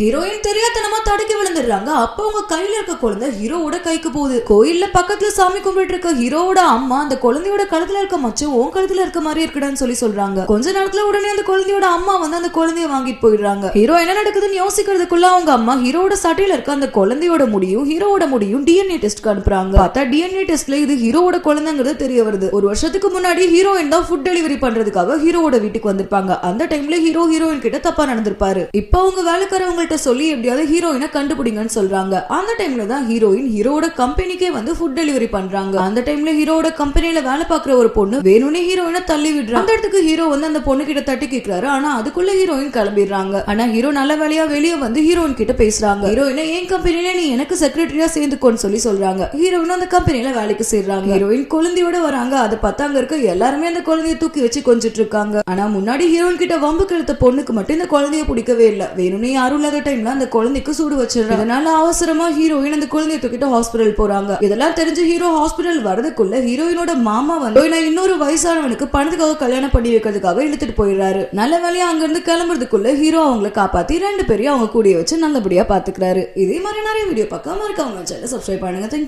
Heroine தெரியாதனமா தடுக்கி விழுந்துடுறாங்க. அப்ப அவங்க கையில இருக்க குழந்தை ஹீரோவோட கைக்கு போகுது. கோயில்ல பக்கத்துல சாமி கும்பிட்டு இருக்க ஹீரோவோட அம்மா அந்த குழந்தையோட கழுத்துல இருக்க மச்சம் உன் கழுத்துல இருக்க மாதிரி இருக்குடான்னு சொல்லி சொல்றாங்க. கொஞ்ச நேரத்துல உடனே அந்த குழந்தையோட அம்மா வந்து அந்த குழந்தைய வாங்கிட்டு போயிடுறாங்க. ஹீரோ என்ன நடக்குதுன்னு யோசிக்கிறதுக்குள்ள அவங்க அம்மா ஹீரோட சட்டையில இருக்க அந்த குழந்தையோட முடியும் ஹீரோவோட முடியும் டிஎன்ஏ டெஸ்ட்க்கு அனுப்புறாங்க. பார்த்தா டிஎன்ஏ டெஸ்ட்ல இது ஹீரோவோட குழந்தைங்கிறது தெரிய வருது. ஒரு வருஷத்துக்கு முன்னாடி ஹீரோயின் தான் ஃபுட் டெலிவரி பண்றதுக்காக ஹீரோவோட வீட்டுக்கு வந்திருப்பாங்க. அந்த டைம்ல ஹீரோ ஹீரோயின் கிட்ட தப்பா நடந்திருப்பாரு. இப்போ அவங்க வேலைக்காரவங்கள்ட்ட சொல்லி எப்படியாவது ஹீரோயினை கண்டுபிடிங்கன்னு சொல்றாங்க. அந்த டைம்ல தான் ஹீரோயின் ஹீரோட கம்பெனிக்கே வந்து ஃபுட் டெலிவரி பண்றாங்க. அந்த டைம்ல ஹீரோட கம்பெனில வேலை பார்க்குற ஒரு பொண்ணு வேணும்னே ஹீரோயினை தள்ளி விடுறாங்க அந்த இடத்துக்கு ஹீரோ வந்து அந்த பொண்ணு கிட்ட தட்டி கேட்கிறாரு ஆனா அதுக்குள்ள ஹீரோயின் கிளம்பிடுறாங்க. ஆனா ஹீரோ நல்ல வேலையா வெளியே வந்து ஹீரோயின் கிட்ட பேசுறாங்க. ஹீரோயினை என் கம்பெனில நீ எனக்கு செக்ரட்டரியா சேர்ந்துக்கோன்னு சொல்லி சொல்றாங்க. ஹீரோயின் அந்த கம்பெனில வேலைக்கு சேர்றாங்க. ஹீரோயின் குழந்தையோட வராங்க. அதை பார்த்தா அங்க இருக்க எல்லாருமே அந்த குழந்தைய தூக்கி வச்சு கொஞ்சிட்டு இருக்காங்க. ஆனா முன்னாடி ஹீரோயின் கிட்ட வம்புக்கு எடுத்த பொண்ணுக்கு மட்டும் இந்த குழந்தைய பிடிக்கவே இல்ல. வேணும்னே யாரும் இல்லாத டைம்ல அந்த குழந்தைக்கு சூடு வச்சிடுறாங்க. அதனால அவசரமா ஹீரோயின் அந்த குழந்தைய தூக்கிட்டு ஹாஸ்பிடல் போறாங்க. இதெல்லாம் தெரிஞ்சு ஹீரோ ஹாஸ்பிடல் வரதுக்குள்ள ஹீரோயினோட மாமா வந்து இன்னொரு வயசானவனுக்கு பணத்துக்காக கல்யாணம் பண்ணி வைக்கிறதுக்காக இழுத்துட்டு போயிடுறாரு. நல்ல வேலையா அங்க இருந்து கிளம்புறதுக்குள்ள ஹீரோ அவங்கள காப்பாத்தி ரெண்டு பேரையும் அவங்க கூடிய வச்சு நல்லபடியா பாத்துக்கிறாரு. இதே மாதிரி நிறைய வீடியோ பார்க்காம இருக்கவங்க சேனல் சப்ஸ்கிரைப் பண்ணுங்க.